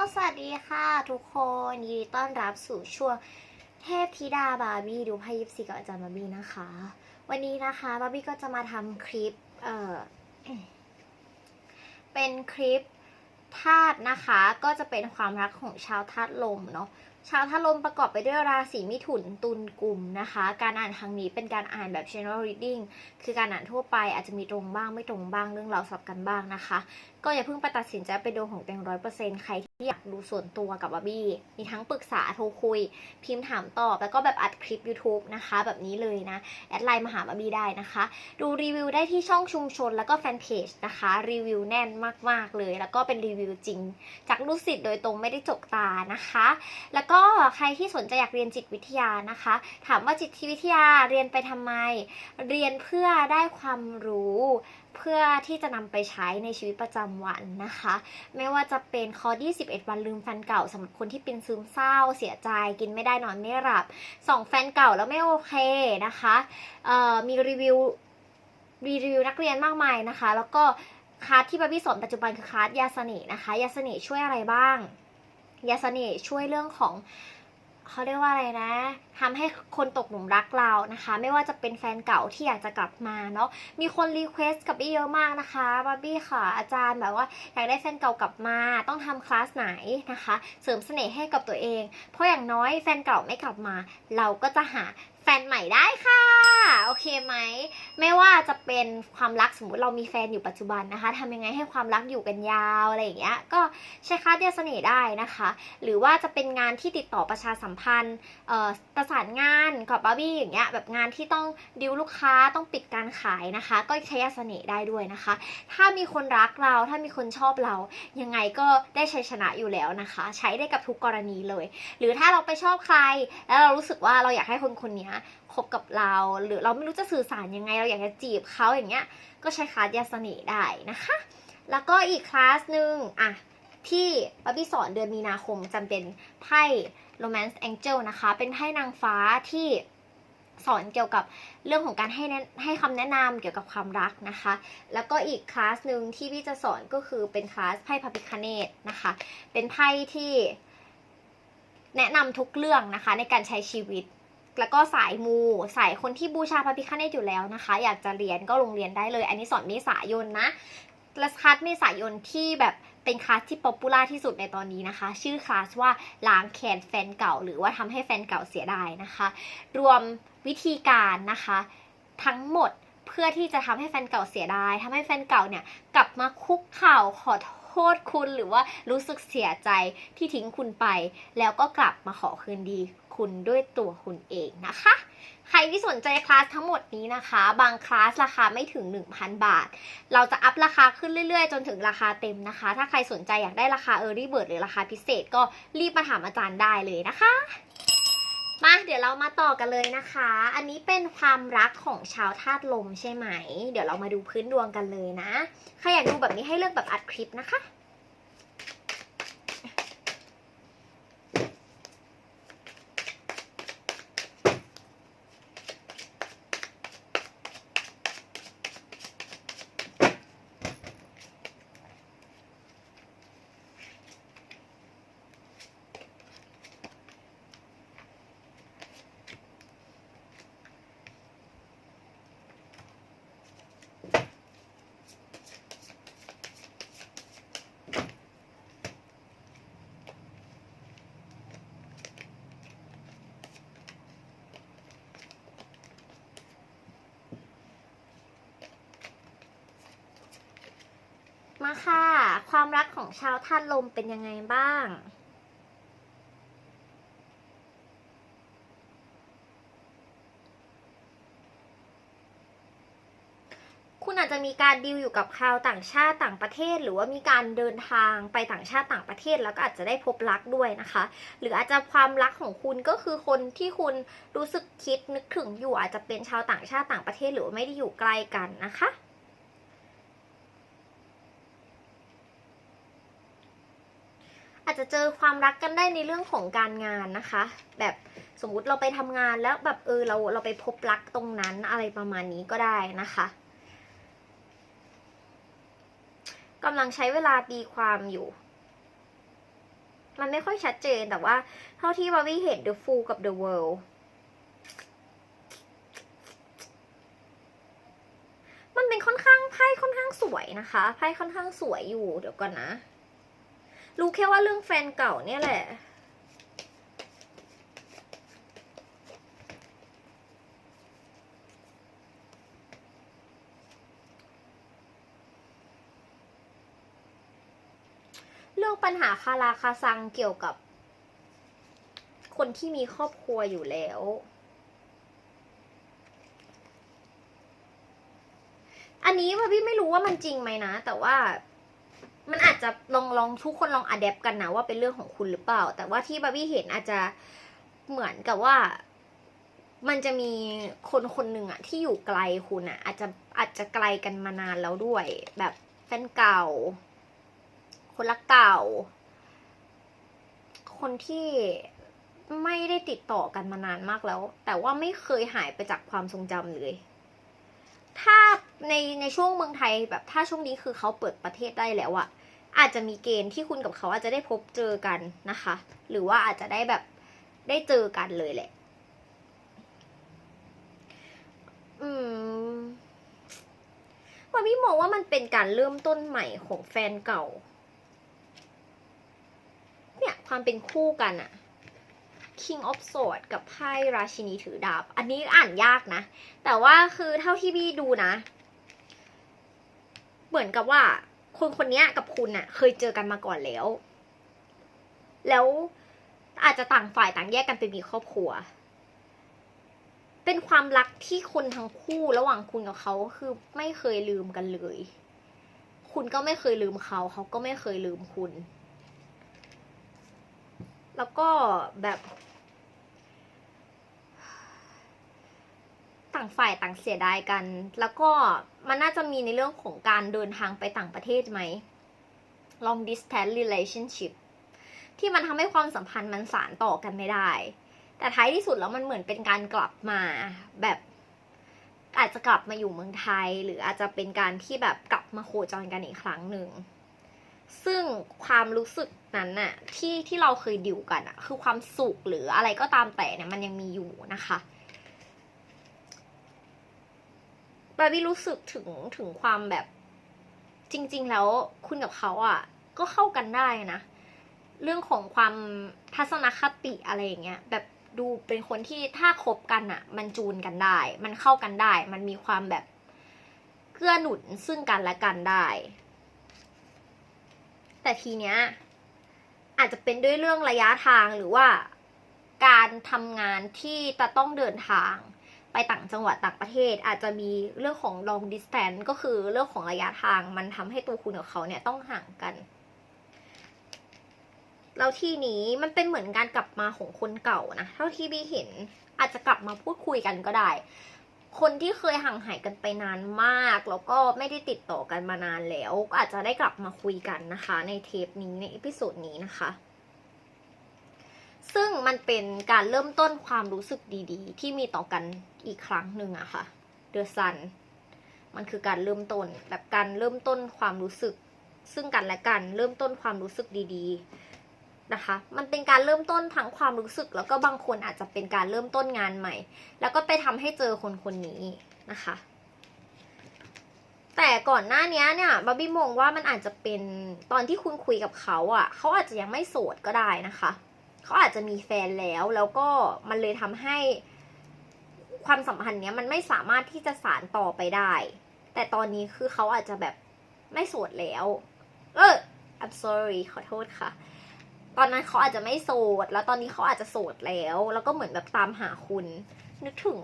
สวัสดีค่ะทุกคนยินดีต้อนรับสู่ช่วงเทพธิดาบาร์บี้ดูไพ่ยิปซีกับอาจารย์บาร์บี้นะคะ วันนี้นะคะบาร์บี้ก็จะมาทำคลิปเอ่อเป็นคลิปธาตุนะคะ ก็จะเป็นความรักของชาวธาตุลมเนาะชาวธาตุลมประกอบไปด้วยราศีมิถุนตุลกุมนะคะ การอ่านครั้งนี้เป็นการอ่านแบบ general reading คือการอ่านทั่วไปอาจจะมีตรงบ้างไม่ตรงบ้างเรื่องราวสับกันบ้างนะคะ ก็อย่าเพิ่งไปตัดสินใจไปโดนของเต็งร้อยเปอร์เซ็นต์ใคร ที่อยากดูส่วนตัวกับบาร์บี้ มีทั้งปรึกษาโทรคุย พิมพ์ถามตอบ แล้วก็แบบอัดคลิป YouTube นะคะ แบบนี้เลยนะ แอดไลน์มาหาบาร์บี้ได้นะคะ ดูรีวิวได้ที่ช่องชุมชนแล้วก็แฟนเพจนะคะ รีวิวแน่นมาก ๆ เลย แล้วก็เป็นรีวิวจริง จากลูกศิษย์โดยตรงไม่ได้จกตานะคะ แล้วก็ใครที่สนใจอยากเรียนจิตวิทยานะคะ ถามว่าจิตวิทยาเรียนไปทำไม เรียนเพื่อได้ความรู้เพื่อที่จะนำไปใช้ในชีวิตประจำวันนะคะ ไม่ว่าจะเป็นคอร์ส21วันลืมแฟนเก่าสำหรับคนที่เป็นซึมเศร้าเสียใจกินไม่ได้นอนไม่หลับส่องแฟนเก่าแล้วไม่โอเคนะคะมีรีวิวรีวิวนักเรียนมากมายนะคะ แล้วก็คลาสที่บาร์บี้สอนปัจจุบันคือคลาสยาเสน่ห์นะคะยาเสน่ห์ช่วยอะไรบ้างยาเสน่ห์ช่วยเรื่องของ เขาเรียกว่าอะไรนะทำให้คนตกหลุมรักเรานะคะ ไม่ว่าจะเป็นแฟนเก่าที่อยากจะกลับมาเนาะมีคนรีเควสต์กับบี้เยอะมากนะคะบาร์บี้ค่ะอาจารย์แบบว่าอยากได้แฟนเก่ากลับมา ต้องทำคลาสไหนนะคะ เสริมเสน่ห์ให้กับตัวเอง เพราะอย่างน้อยแฟนเก่าไม่กลับมา เราก็จะหา นใหม่ได้ค่ะ โอเคไหม ไม่ว่าจะเป็นความรักสมมุติเรามีแฟนอยู่ปัจจุบันนะคะทำยังไงให้ความรักอยู่กันยาวอะไรอย่างเงี้ย ก็ใช้คาเดียเสน่ห์ได้นะคะ หรือว่าจะเป็นงานที่ติดต่อประชาสัมพันธ์เอ่อประสานงานกับบาร์บี้อย่างเงี้ย แบบงานที่ต้องดิวลูกค้าต้องปิดการขายนะคะ ก็ใช้ยาเสน่ห์ได้ด้วยนะคะ ถ้ามีคนรักเราถ้ามีคนชอบเรา ยังไงก็ได้ชัยชนะอยู่แล้วนะคะ ใช้ได้กับทุกกรณีเลย หรือถ้าเราไปชอบใคร แล้วเรารู้สึกว่าเราอยากให้คนคนนี้คบกับเรา หรือเราไม่รู้จะสื่อสารยังไงเราอยากจะจีบเขาอย่างเงี้ยก็ใช้คลาสยาเสน่ได้นะคะ แล้วก็อีกคลาสหนึ่งอะที่บาร์บี้สอนเดือนมีนาคมจำเป็นไพ่ Romance Angel นะคะ เป็นไพ่นางฟ้าที่สอนเกี่ยวกับเรื่องของการให้ให้คำแนะนำเกี่ยวกับความรักนะคะ แล้วก็อีกคลาสหนึ่งที่พี่จะสอนก็คือเป็นคลาสไพ่พระพิคเนตนะคะ เป็นไพ่ที่แนะนำทุกเรื่องนะคะในการใช้ชีวิต แล้วก็สายมูสายคนที่บูชาพระพิคเนตอยู่แล้วนะคะ อยากจะเรียนก็ลงเรียนได้เลย อันนี้สอนเมษายนนะและคลาสเมษายนที่แบบเป็นคลาสที่ป๊อปปูล่าที่สุดในตอนนี้นะคะ ชื่อคลาสว่าล้างแค้นแฟนเก่า หรือว่าทำให้แฟนเก่าเสียดายนะคะ รวมวิธีการนะคะ ทั้งหมดเพื่อที่จะทำให้แฟนเก่าเสียดายทำให้แฟนเก่าเนี่ยกลับมาคุกเข่าขอโท โทษคุณหรือว่ารู้สึกเสียใจที่ทิ้งคุณไป แล้วก็กลับมาขอคืนดีคุณด้วยตัวคุณเองนะคะ ใครที่สนใจคลาสทั้งหมดนี้นะคะ บางคลาสราคาไม่ถึง 1,000 บาท เราจะอัพราคาขึ้นเรื่อยๆ จนถึงราคาเต็มนะคะ ถ้าใครสนใจอยากได้ราคา Early Bird หรือราคาพิเศษก็รีบมาถามอาจารย์ได้เลยนะคะ มาเดี๋ยวเรามาต่อกันเลยนะคะ อันนี้เป็นความรักของชาวธาตุลมใช่ไหม เดี๋ยวเรามาดูพื้นดวงกันเลยนะ ใครอยากดูแบบนี้ให้เลือกแบบอัดคลิปนะคะ มาค่ะ ความรักของชาวธาตุลมเป็นยังไงบ้าง คุณอาจจะมีการดีลอยู่กับชาวต่างชาติต่างประเทศ หรือว่ามีการเดินทางไปต่างชาติต่างประเทศ แล้วก็อาจจะได้พบรักด้วยนะคะ หรืออาจจะความรักของคุณก็คือคนที่คุณรู้สึกคิดนึกถึงอยู่อาจจะเป็นชาวต่างชาติต่างประเทศ หรือไม่ได้อยู่ใกล้กันนะคะ อา จจะเจอความรักกันได้ในเรื่องของการงานนะคะ แบบสมมุติเราไปทำงานแล้วแบบเออเราเราไปพบรักตรงนั้นอะไรประมาณนี้ก็ได้นะคะกำลังใช้เวลาตีความอยู่ มันไม่ค่อยชัดเจนแต่ว่า เท่าที่บาร์บี้เห็น The Fool กับ The World มันเป็นค่อนข้างไพ่ค่อนข้างสวยนะคะไพ่ค่อนข้างสวยอยู่เดี๋ยวก่อนนะ รู้แค่ว่าเรื่องแฟนเก่าเนี่ยแหละ เรื่องปัญหาคาราคาซังเกี่ยวกับ คนที่มีครอบครัวอยู่แล้วอันนี้พี่ไม่รู้ว่ามันจริงไหมนะ แต่ว่า มันอาจจะลองลองทุกคนลองอัดแอปกันนะว่าเป็นเรื่องของคุณหรือเปล่า แต่ว่าที่บาร์บี้เห็นอาจจะเหมือนกับว่า มันจะมีคนคนหนึ่งอะที่อยู่ไกลคุณอะอาจจะอาจจะไกลกันมานานแล้วด้วย แบบแฟนเก่า คนรักเก่า คนที่ไม่ได้ติดต่อกันมานานมากแล้ว แต่ว่าไม่เคยหายไปจากความทรงจำเลย ถ้าในในช่วงเมืองไทยแบบถ้าช่วงนี้คือเขาเปิดประเทศได้แล้วอะอาจจะมีเกณฑ์ที่คุณกับเขาอาจจะได้พบเจอกันนะคะ หรือว่าอาจจะได้แบบได้เจอกันเลยแหละ อืมว่าพี่มองว่ามันเป็นการเริ่มต้นใหม่ของแฟนเก่า เนี่ยความเป็นคู่กันอะ King of Swords กับไพ่ราชินีถือดาบ อันนี้อ่านยากนะ แต่ว่าคือเท่าที่พี่ดูนะ เหมือนกับว่าคนคนนี้กับคุณน่ะ เคยเจอกันมาก่อนแล้ว แล้วอาจจะต่างฝ่ายต่างแยกกันไปมีครอบครัว เป็นความรักที่คนทั้งคู่ระหว่างคุณกับเขาคือไม่เคยลืมกันเลย คุณก็ไม่เคยลืมเขา เขาก็ไม่เคยลืมคุณ แล้วก็แบบ ต่างฝ่ายต่างเสียดายกัน แล้วก็มันน่าจะมีในเรื่องของการเดินทางไปต่างประเทศไหม long distance relationship ที่มันทำให้ความสัมพันธ์มันสานต่อกันไม่ได้ แต่ท้ายที่สุดแล้วมันเหมือนเป็นการกลับมาแบบอาจจะกลับมาอยู่เมืองไทย หรืออาจจะเป็นการที่แบบกลับมาโคจรกันอีกครั้งหนึ่ง ซึ่งความรู้สึกนั้นน่ะที่ที่เราเคยดิวกันอะคือความสุขหรืออะไรก็ตามแต่เนี่ยมันยังมีอยู่นะคะ บาร์บี้รู้สึกถึงถึงความแบบจริง ๆ แล้วคุณกับเขาอะก็เข้ากันได้นะ เรื่องของความทัศนคติอะไรอย่างเงี้ยแบบดูเป็นคนที่ถ้าคบกันอะ มันจูนกันได้ มันเข้ากันได้ มันมีความแบบเกื้อหนุนซึ่งกันและกันได้ แต่ทีเนี้ยอาจจะเป็นด้วยเรื่องระยะทางหรือว่าการทำงานที่จะต้องเดินทาง ไปต่างจังหวัดต่างประเทศ อาจจะมีเรื่องของ long distance ก็คือเรื่องของระยะทางมันทำให้ตัวคุณกับเขาเนี่ยต้องห่างกัน แล้วทีนี้มันเป็นเหมือนการกลับมาของคนเก่านะ เท่าที่บีเห็นอาจจะกลับมาพูดคุยกันก็ได้ คนที่เคยห่างหายกันไปนานมาก แล้วก็ไม่ได้ติดต่อกันมานานแล้วก็อาจจะได้กลับมาคุยกันนะคะ ในเทปนี้ในอีพิโซดนี้นะคะซึ่งมันเป็นการเริ่มต้นความรู้สึกดีๆ ที่มีต่อกัน อีกครั้งหนึ่งอะค่ะ The Sun มันคือการเริ่มต้นแบบการเริ่มต้นความรู้สึก ซึ่งกันและกันเริ่มต้นความรู้สึกดีๆนะคะ มันเป็นการเริ่มต้นทั้งความรู้สึก แล้วก็บางคนอาจจะเป็นการเริ่มต้นงานใหม่ แล้วก็ไปทำให้เจอคนคนนี้นะคะ แต่ก่อนหน้านี้เนี่ยบาร์บี้มองว่ามันอาจจะเป็นตอนที่คุณคุยกับเขาอะ่ะ เขาอาจจะยังไม่โสดก็ได้นะคะ เขาอาจจะมีแฟนแล้วแล้วก็มันเลยทำให้ ความสัมพันธ์เนี้ยมันไม่สามารถที่จะสานต่อไปได้ แต่ตอนนี้คือเขาอาจจะแบบไม่โสดแล้ว เออ I'm sorry ขอโทษค่ะ ตอนนั้นเขาอาจจะไม่โสด แล้วตอนนี้เขาอาจจะโสดแล้ว แล้วก็เหมือนแบบตามหาคุณ นึกถึง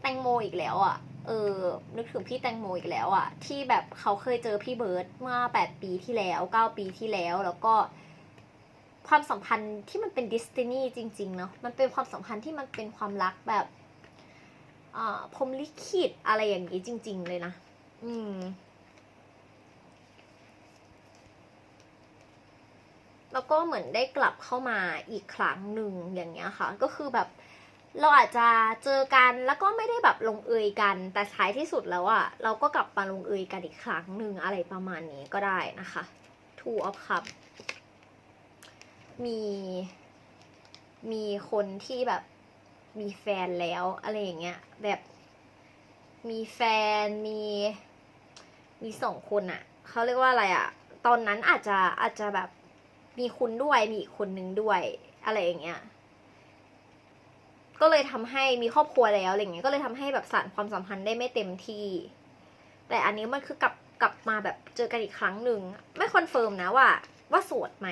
แตงโมอีกแล้วอะ่ะ เออ นึกถึงพี่แตงโมอีกแล้วอะ่ะ ที่แบบเขาเคยเจอพี่เบิร์ตเมื่อแปดปีที่แล้วเก้าปีที่แล้ว แล้วก็ความสัมพันธ์ที่มันเป็นดิสตินีจริงๆเนาะ มันเป็นความสัมพันธ์ที่มันเป็นความรักแบบ พรมลิขิตอะไรอย่างนี้จริง ๆ เลยนะ อืม แล้วก็เหมือนได้กลับเข้ามาอีกครั้งหนึ่งอย่างเงี้ยค่ะ ก็คือแบบเราอาจจะเจอกันแล้วก็ไม่ได้แบบลงเอยกัน แต่ท้ายที่สุดแล้วอะเราก็กลับมาลงเอยกันอีกครั้งหนึ่งอะไรประมาณนี้ก็ได้นะคะ Two of Cups มี มีคนที่แบบ มีแฟนแล้วอะไรอย่างเงี้ย แบบมีแฟนมีมีสองคนอะเขาเรียกว่าอะไรอะตอนนั้นอาจจะอาจจะแบบมีคุณด้วยมีอีกคนนึงด้วยอะไรอย่างเงี้ยก็เลยทำให้มีครอบครัวแล้วอะไรเงี้ยก็เลยทำให้แบบสานความสัมพันธ์ได้ไม่เต็มที่ แต่อันนี้มันคือกลับกลับมาแบบเจอกันอีกครั้งหนึ่งไม่คอนเฟิร์มนะว่า ว่าโสดไหม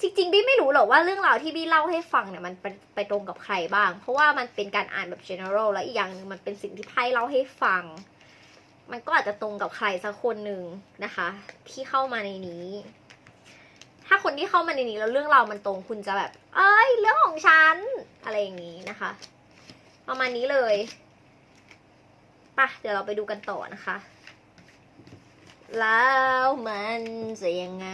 จริงๆบี้ไม่รู้หรอกว่าเรื่องราวที่บี้เล่าให้ฟังเนี่ยมันไปไปตรงกับใครบ้าง เพราะว่ามันเป็นการอ่านแบบ general แล้วอีกอย่างหนึ่งมันเป็นสิ่งที่ไพ่เล่าให้ฟัง มันก็อาจจะตรงกับใครสักคนหนึ่งนะคะ ที่เข้ามาในนี้ ถ้าคนที่เข้ามาในนี้แล้วเรื่องราวมันตรงคุณจะแบบ เอ้ย เรื่องของฉัน อะไรอย่างนี้นะคะ ประมาณนี้เลยปะเดี๋ยวเราไปดูกันต่อนะคะ แล้วมันจะยังไง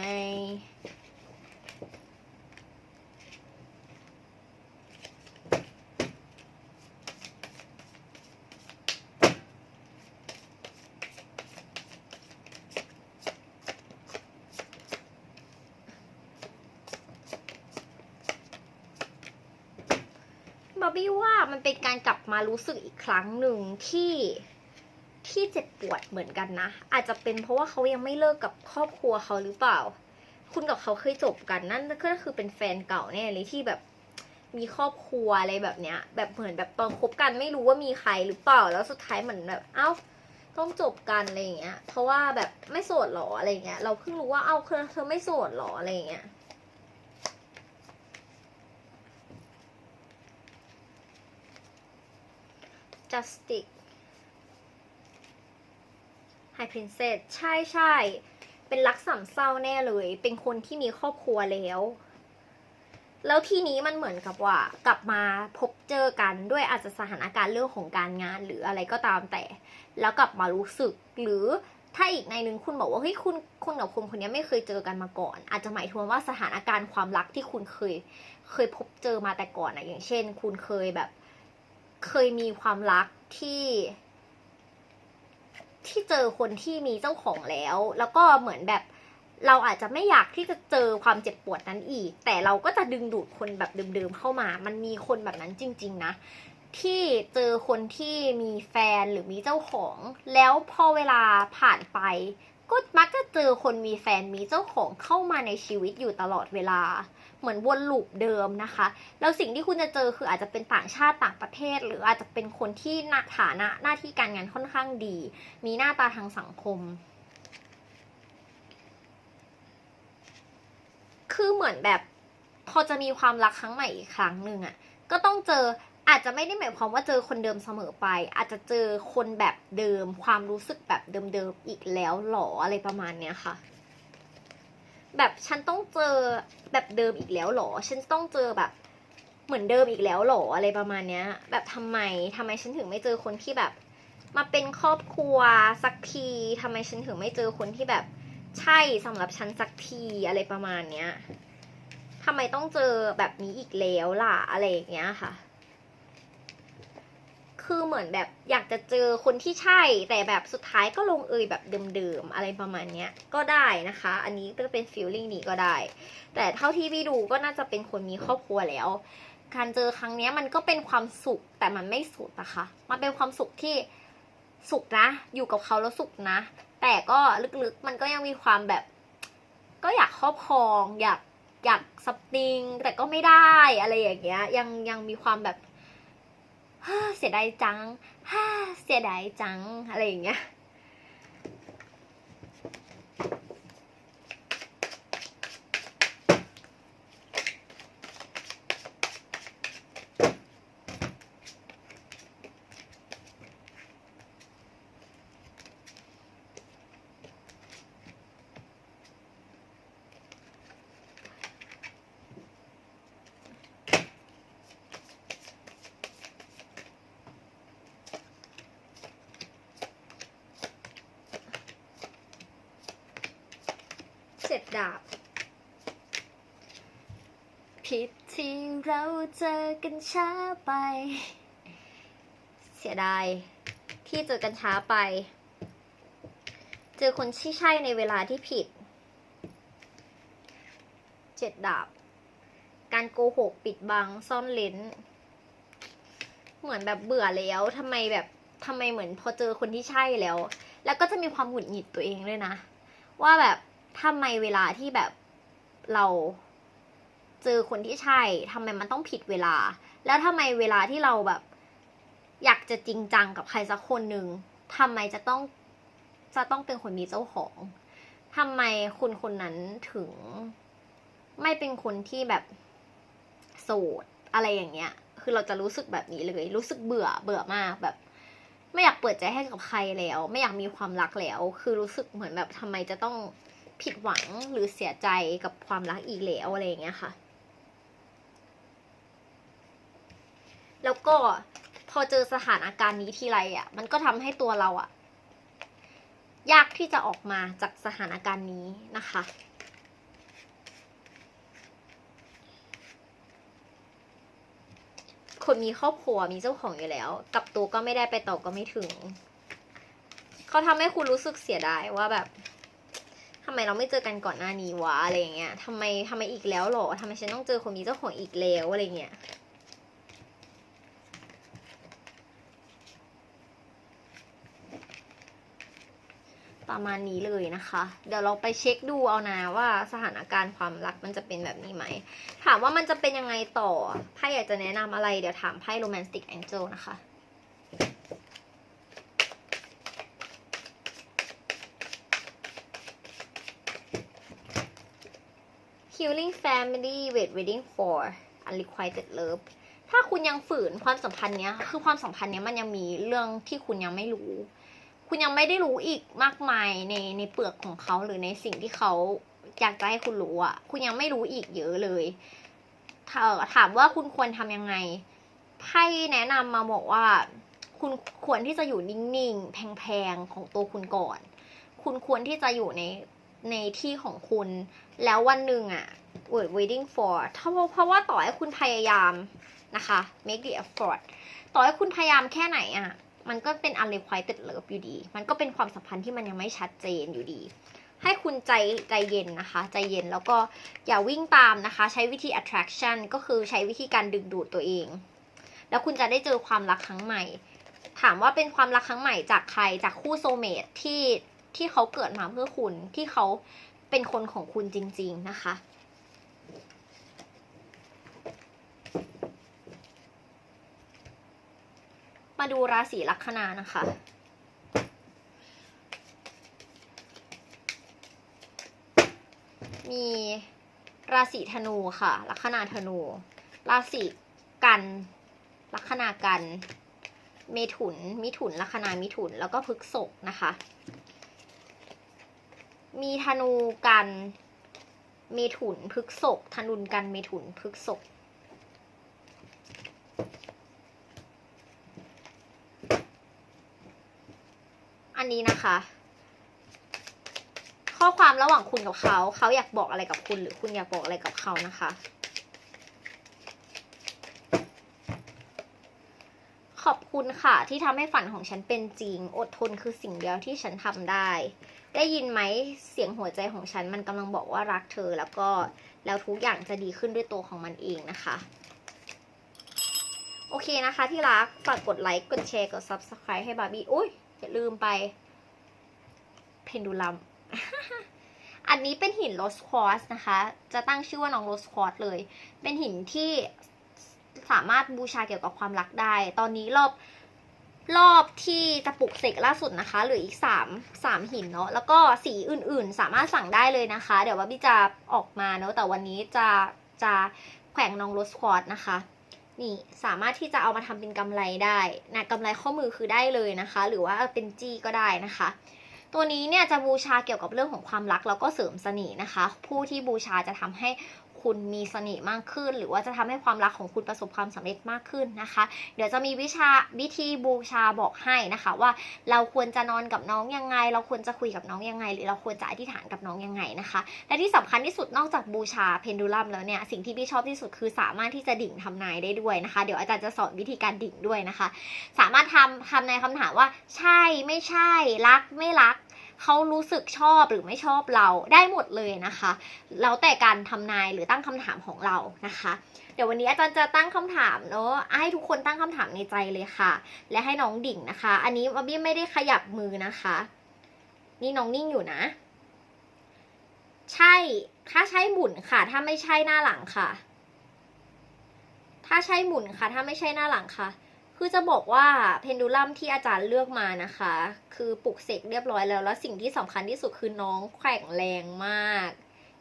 มันเป็นการกลับมารู้สึกอีกครั้งหนึ่งที่ที่เจ็บปวดเหมือนกันนะ อาจจะเป็นเพราะว่าเขายังไม่เลิกกับครอบครัวเขาหรือเปล่า คุณกับเขาเคยจบกันนั่นก็คือเป็นแฟนเก่าแน่เลยที่แบบมีครอบครัวอะไรแบบเนี้ย แบบเหมือนแบบตอนคบกันไม่รู้ว่ามีใครหรือเปล่า แล้วสุดท้ายเหมือนแบบเอ้าต้องจบกันอะไรอย่างเงี้ย เพราะว่าแบบไม่โสดหรออะไรอย่างเงี้ย เราเพิ่งรู้ว่าเอ้าเธอเธอไม่โสดหรออะไรอย่างเงี้ย justice High Princess ใช่ใช่เป็นรักสามเศร้าแน่เลย เป็นคนที่มีครอบครัวแล้ว แล้วทีนี้มันเหมือนกับว่า กลับมาพบเจอกันด้วยอาจจะสถานการณ์เรื่องของการงาน หรืออะไรก็ตามแต่ แล้วกลับมารู้สึกหรือถ้าอีกในหนึ่งคุณบอกว่าเฮ้ยคุณคุณกับคนคนนี้ไม่เคยเจอกันมาก่อน อาจจะหมายถึงว่าสถานการณ์ความรักที่คุณเคย เคยพบเจอมาแต่ก่อนอะอย่างเช่น คุณเคยแบบ เคยมีความรักที่ ที่เจอคนที่มีเจ้าของแล้ว แล้วก็เหมือนแบบเราอาจจะไม่อยากที่จะเจอความเจ็บปวดนั้นอีก แต่เราก็จะดึงดูดคนแบบเดิมๆเข้ามา มันมีคนแบบนั้นจริง ๆ นะ ที่เจอคนที่มีแฟนหรือมีเจ้าของ แล้วพอเวลาผ่านไป ก็มักจะเจอคนมีแฟนมีเจ้าของเข้ามาในชีวิตอยู่ตลอดเวลา เหมือนวนลูปเดิมนะคะ แล้วสิ่งที่คุณจะเจอคืออาจจะเป็นต่างชาติต่างประเทศ หรืออาจจะเป็นคนที่หน้าฐานะหน้าที่การงานค่อนข้างดี มีหน้าตาทางสังคม คือเหมือนแบบพอจะมีความรักครั้งใหม่อีกครั้งหนึ่งอะ่ะก็ต้องเจอ อาจจะไม่ได้หมายความว่าเจอคนเดิมเสมอไป อาจจะเจอคนแบบเดิม ความรู้สึกแบบเดิมๆอีกแล้วหรออะไรประมาณเนี้ยค่ะ แบบฉันต้องเจอแบบเดิมอีกแล้วหรอ ฉันต้องเจอแบบเหมือนเดิมอีกแล้วหรออะไรประมาณเนี้ย แบบทำไมทำไมฉันถึงไม่เจอคนที่แบบ มาเป็นครอบครัวสักทีทำไมฉันถึงไม่เจอคนที่แบบใช่สำหรับฉันสักทีอะไรประมาณเนี้ยทำไมต้องเจอแบบนี้อีกแล้วล่ะอะไรอย่างเงี้ยค่ะ คือเหมือนแบบอยากจะเจอคนที่ใช่ แต่แบบสุดท้ายก็ลงเอยแบบเดิมๆอะไรประมาณเนี้ยก็ได้นะคะ อันนี้ก็เป็นฟีลลิ่งนี้ก็ได้ แต่เท่าที่พี่ดูก็น่าจะเป็นคนมีครอบครัวแล้ว การเจอครั้งเนี้ยมันก็เป็นความสุขแต่มันไม่สุดนะคะ มันเป็นความสุขที่สุขนะ อยู่กับเขาแล้วสุขนะ แต่ก็ลึกๆมันก็ยังมีความแบบ ก็อยากครอบครอง อยากอยากสปริงแต่ก็ไม่ได้อะไรอย่างเงี้ย ยังยังมีความแบบ เสียดายจังฮ่าเสียดายจังอะไรอย่างเงี้ย เจ็ดดาบ ผิดที่เราเจอกันช้าไป เสียดายที่เจอกันช้าไป เจอคนที่ใช่ในเวลาที่ผิด เจ็ดดาบ การโกหกปิดบังซ่อนเลนเหมือนแบบเบื่อแล้วทำไมแบบทำไมเหมือนพอเจอคนที่ใช่แล้ว แล้วก็จะมีความหงุดหงิดตัวเองด้วยนะ ว่าแบบทำไมเวลาที่แบบเรา เจอคนที่ใช่ทำไมมันต้องผิดเวลา แล้วทำไมเวลาที่เราแบบ อยากจะจริงจังกับใครสักคนหนึ่งทำไมจะต้องจะต้องเป็นคนมีเจ้าของทำไมคนคนนั้นถึงไม่เป็นคนที่แบบโสดอะไรอย่างเงี้ย คือเราจะรู้สึกแบบนี้เลย รู้สึกเบื่อเบื่อมากแบบ ไม่อยากเปิดใจให้กับใครแล้ว ไม่อยากมีความรักแล้ว คือรู้สึกเหมือนแบบทำไมจะต้องผิดหวังหรือเสียใจกับความรักอีกแล้วอะไรอย่างเงี้ยค่ะ แล้วก็พอเจอสถานการณ์นี้ทีไรอะ มันก็ทำให้ตัวเราอะ ยากที่จะออกมาจากสถานการณ์นี้นะคะคนมีครอบครัวมีเจ้าของอยู่แล้ว กับตัวก็ไม่ได้ไปต่อก็ไม่ถึง เขาทำให้คุณรู้สึกเสียดายว่าแบบทำไมเราไม่เจอกันก่อนหน้านี้วะอะไรอย่างเงี้ยทำไมทำไมอีกแล้วหรอทำไมฉันต้องเจอคนมีเจ้าของอีกแล้วอะไรเงี้ย ประมาณนี้เลยนะคะ เดี๋ยวเราไปเช็คดูเอานะว่าสถานการณ์ความรักมันจะเป็นแบบนี้ไหม ถามว่ามันจะเป็นยังไงต่อไพ่อยากจะแนะนำอะไร เดี๋ยวถามไพ่ Romantic Angel นะคะ Healing Family Wait Waiting for Unrequited Love ถ้าคุณยังฝืนความสัมพันธ์เนี้ย คือความสัมพันธ์เนี้ยมันยังมีเรื่องที่คุณยังไม่รู้ คุณยังไม่ได้รู้อีกมากมายในในเปลือกของเขาหรือในสิ่งที่เขาอยากจะให้คุณรู้อะคุณยังไม่รู้อีกเยอะเลยถาถามว่าคุณควรทำยังไงไพ่แนะนำมาบอกว่า คุณควรที่จะอยู่นิ่งๆแพงๆของตัวคุณก่อน คุณควรที่จะอยู่ในในที่ของคุณ แล้ววันหนึ่งอะ wait waiting for เพราะเพราะว่าต่อให้คุณพยายามนะคะ make the effort ต่อให้คุณพยายามแค่ไหนอะ มันก็เป็น unrequited love อยู่ดี มันก็เป็นความสัมพันธ์ที่มันยังไม่ชัดเจนอยู่ดี ให้คุณใจใจเย็นนะคะ ใจเย็นแล้วก็อย่าวิ่งตามนะคะ ใช้วิธี attraction ก็คือใช้วิธีการดึงดูดตัวเอง แล้วคุณจะได้เจอความรักครั้งใหม่ ถามว่าเป็นความรักครั้งใหม่จากใครจากคู่โซเมตที่ที่เขาเกิดมาเพื่อคุณที่เขาเป็นคนของคุณจริง ๆนะคะ มาดูราศีลัคนานะคะ มีราศีธนูค่ะ ลัคนาธนู ราศีกัน ลัคนากัน เมถุน มิถุน ลัคนามิถุน แล้วก็พฤกษกนะคะ มีธนูกัน เมถุนพฤกษกธนุนกัน เมถุนพฤกษก นนี้นะคะ ข้อความระหว่างคุณกับเขา เขาอยากบอกอะไรกับคุณ หรือคุณอยากบอกอะไรกับเขานะคะ ขอบคุณค่ะ ที่ทำให้ฝันของฉันเป็นจริง อดทนคือสิ่งเดียวที่ฉันทำได้ ได้ยินไหมเสียงหัวใจของฉันมันกำลังบอกว่ารักเธอแล้วก็แล้วทุกอย่างจะดีขึ้นด้วยตัวของมันเองนะคะโอเคนะคะที่รัก ฝากกดไลค์ กดแชร์ กด subscribe ให้บาร์บี้อุ้ย อย่าลืมไป เพนดูลัม อันนี้เป็นหินโรสควอสนะคะ จะตั้งชื่อว่าน้องโรสควอสเลย เป็นหินที่สามารถบูชาเกี่ยวกับความรักได้ ตอนนี้รอบรอบที่จะปลุกเสกล่าสุดนะคะเหลืออีกสามสามหินเนาะแล้วก็สีอื่นๆ สามารถสั่งได้เลยนะคะ เดี๋ยวว่าพี่จะออกมาเนาะแต่วันนี้จะจะแขวงน้องโรสควอสนะคะ นี่สามารถที่จะเอามาทำเป็นกำไรได้นะกำไรข้อมือคือได้เลยนะคะ หรือว่าเป็นจี้ก็ได้นะคะ ตัวนี้เนี่ยจะบูชาเกี่ยวกับเรื่องของความรักแล้วก็เสริมเสน่ห์นะคะ ผู้ที่บูชาจะทำให้ คุณมีเสน่ห์มากขึ้น หรือว่าจะทำให้ความรักของคุณประสบความสำเร็จมากขึ้นนะคะ เดี๋ยวจะมีวิชาวิธีบูชาบอกให้นะคะว่าเราควรจะนอนกับน้องยังไง เราควรจะคุยกับน้องยังไง หรือเราควรจะอธิษฐานกับน้องยังไงนะคะ และที่สำคัญที่สุดนอกจากบูชาเพนดูลัมแล้วเนี่ยสิ่งที่พี่ชอบที่สุดคือสามารถที่จะดิ่งทำนายได้ด้วยนะคะ เดี๋ยวอาจารย์จะสอนวิธีการดิ่งด้วยนะคะ สามารถทำทำในคำถามว่า ใช่ไม่ใช่รักไม่รัก เขารู้สึกชอบหรือไม่ชอบเราได้หมดเลยนะคะ แล้วแต่การทำนายหรือตั้งคำถามของเรานะคะ เดี๋ยววันนี้อาจารย์จะตั้งคำถามเนาะให้ทุกคนตั้งคำถามในใจเลยค่ะ และให้น้องดิ่งนะคะ อันนี้บอบบี้ไม่ได้ขยับมือนะคะ นี่น้องนิ่งอยู่นะ ใช่ถ้าใช่หมุนค่ะ ถ้าไม่ใช่หน้าหลังค่ะ ถ้าใช่หมุนค่ะ ถ้าไม่ใช่หน้าหลังค่ะ คือจะบอกว่าเพนดูลัมที่อาจารย์เลือกมานะคะ คือปลุกเสกเรียบร้อยแล้ว แล้วสิ่งที่สำคัญที่สุดคือน้องแข็งแรงมาก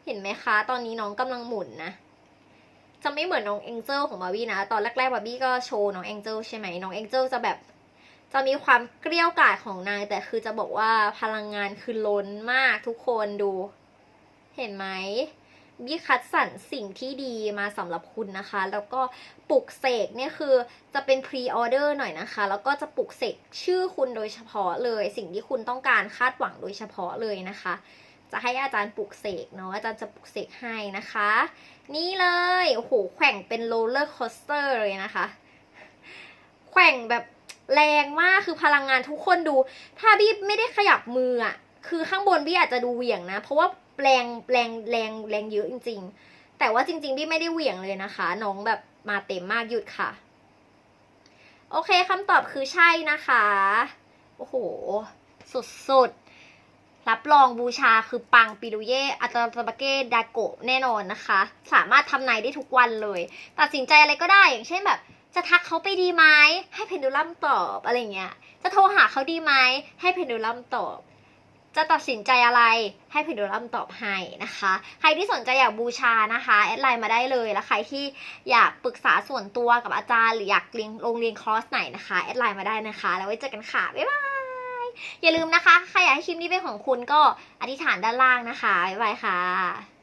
เห็นไหมคะ ตอนนี้น้องกำลังหมุนนะจะไม่เหมือนน้องเอ็งเจิลของบาร์บี้นะ ตอนแรกๆบาร์บี้ก็โชว์น้องเอ็งเจิลใช่ไหมน้องเอ็งเจิลจะแบบจะมีความเกลี้ยวกล่อมของนางแต่คือจะบอกว่าพลังงานคือล้นมากทุกคนดู เห็นไหม บี้คัดสรรสิ่งที่ดีมาสำหรับคุณนะคะ แล้วก็ปลุกเสกเนี่ยคือจะเป็นพรีออเดอร์หน่อยนะคะ แล้วก็จะปลุกเสกชื่อคุณโดยเฉพาะเลย สิ่งที่คุณต้องการคาดหวังโดยเฉพาะเลยนะคะ จะให้อาจารย์ปลุกเสกเนาะอาจารย์จะปลุกเสกให้นะคะ นี่เลยโอ้โหแข่งเป็นโรลเลอร์คอสเตอร์เลยนะคะ แข่งแบบแรงมากคือพลังงานทุกคนดู ถ้าบี้ไม่ได้ขยับมืออะคือข้างบนบี้อาจจะดูเหวี่ยงนะ เพราะว่า แรงแรงแรงแรงเยอะจริง ๆ แต่ว่าจริงๆบี้ไม่ได้เหวี่ยงเลยนะคะ น้องแบบมาเต็มมากหยุดค่ะ โอเคคำตอบคือใช่นะคะ โอ้โห สุดๆ รับรองบูชาคือปังปิรุเย่อัตตาบาเกดาโกะแน่นอนนะคะ สามารถทำนายได้ทุกวันเลย ตัดสินใจอะไรก็ได้อย่างเช่นแบบจะทักเขาไปดีไหมให้เพนดูลัมตอบอะไรเงี้ย จะโทรหาเขาดีไหมให้เพนดูลัมตอบ จะตัดสินใจอะไรให้พี่ดูลัมตอบให้นะคะ ใครที่สนใจอยากบูชานะคะแอดไลน์มาได้เลยแล้วใครที่อยากปรึกษาส่วนตัวกับอาจารย์ หรืออยากเรียนโรงเรียนคอร์สไหนนะคะแอดไลน์มาได้นะคะ แล้วไว้เจอกันค่ะบ๊ายบายอย่าลืมนะคะใครอยากให้คลิปนี้เป็นของคุณก็อธิษฐานด้านล่างนะคะบ๊ายบายค่ะ